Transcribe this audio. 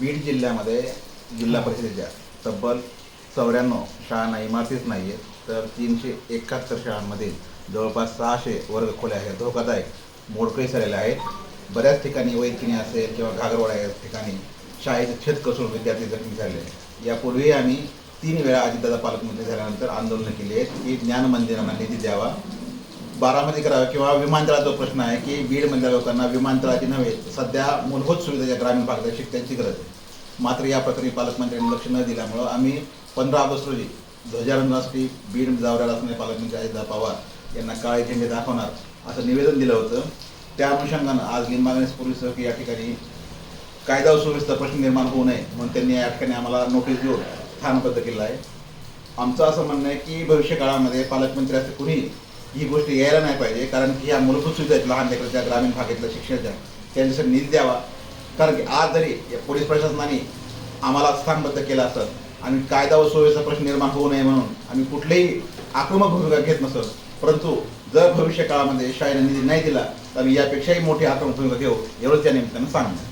बीड जिल्ह्यामध्ये जिल्हा परिषदेच्या तब्बल चौऱ्याण्णव शाळांना इमारतीच नाही आहेत तर तीनशे एकाहत्तर शाळांमध्ये जवळपास सहाशे वर्ग खोल्या आहेत. धोकादायक मोडकळी झालेल्या आहेत. बऱ्याच ठिकाणी वैतकिणी असेल किंवा घागरवाडा या ठिकाणी शाळेचे छेद कसून विद्यार्थी जखमी झाले. आहेत यापूर्वी आम्ही तीन वेळा अजितदादा पालकमंत्री झाल्यानंतर आंदोलनं केली आहेत. की ज्ञान मंदिरांना निधी द्यावा. बारामती करावं किंवा विमानतळाचा प्रश्न आहे की बीडमधल्या लोकांना विमानतळाची नव्हे सध्या मूलभूत सुविधा ज्या ग्रामीण भागात आहेत, गरज आहे. मात्र या प्रकरणी पालकमंत्र्यांनी लक्ष न दिल्यामुळं आम्ही पंधरा ऑगस्ट रोजी ध्वजारोहणासाठी बीड जावऱ्याला असणारे पालकमंत्री अजितदा पवार यांना काळे झेंडे दाखवणार असं निवेदन दिलं होतं. त्या अनुषंगानं आज लिंबागणेश पोलीस की या ठिकाणी कायदा सुव्यवस्था प्रश्न निर्माण होऊ नये म्हणून त्यांनी या ठिकाणी आम्हाला नोटीस देऊन स्थानबद्ध केलं आहे. आमचं असं म्हणणं आहे की भविष्य काळामध्ये पालकमंत्री असं कुणी ही गोष्ट यायला नाही पाहिजे कारण की ह्या मूलभूत सुविधा आहेत लहान लेकरांच्या ग्रामीण भागातल्या शिक्षणाच्या त्यांच्यासाठी निधी द्यावा. कारण की आज जरी पोलीस प्रशासनाने आम्हाला स्थानबद्ध केलं असतं आणि कायदा व सुव्यवस्था प्रश्न निर्माण होऊ नये म्हणून आम्ही कुठलीही आक्रमक भूमिका घेत नसत परंतु जर भविष्य काळामध्ये शाळेने निधी नाही दिला तर यापेक्षाही मोठी आक्रमक भूमिका घेऊ एवढंच त्या निमित्तानं सांगणार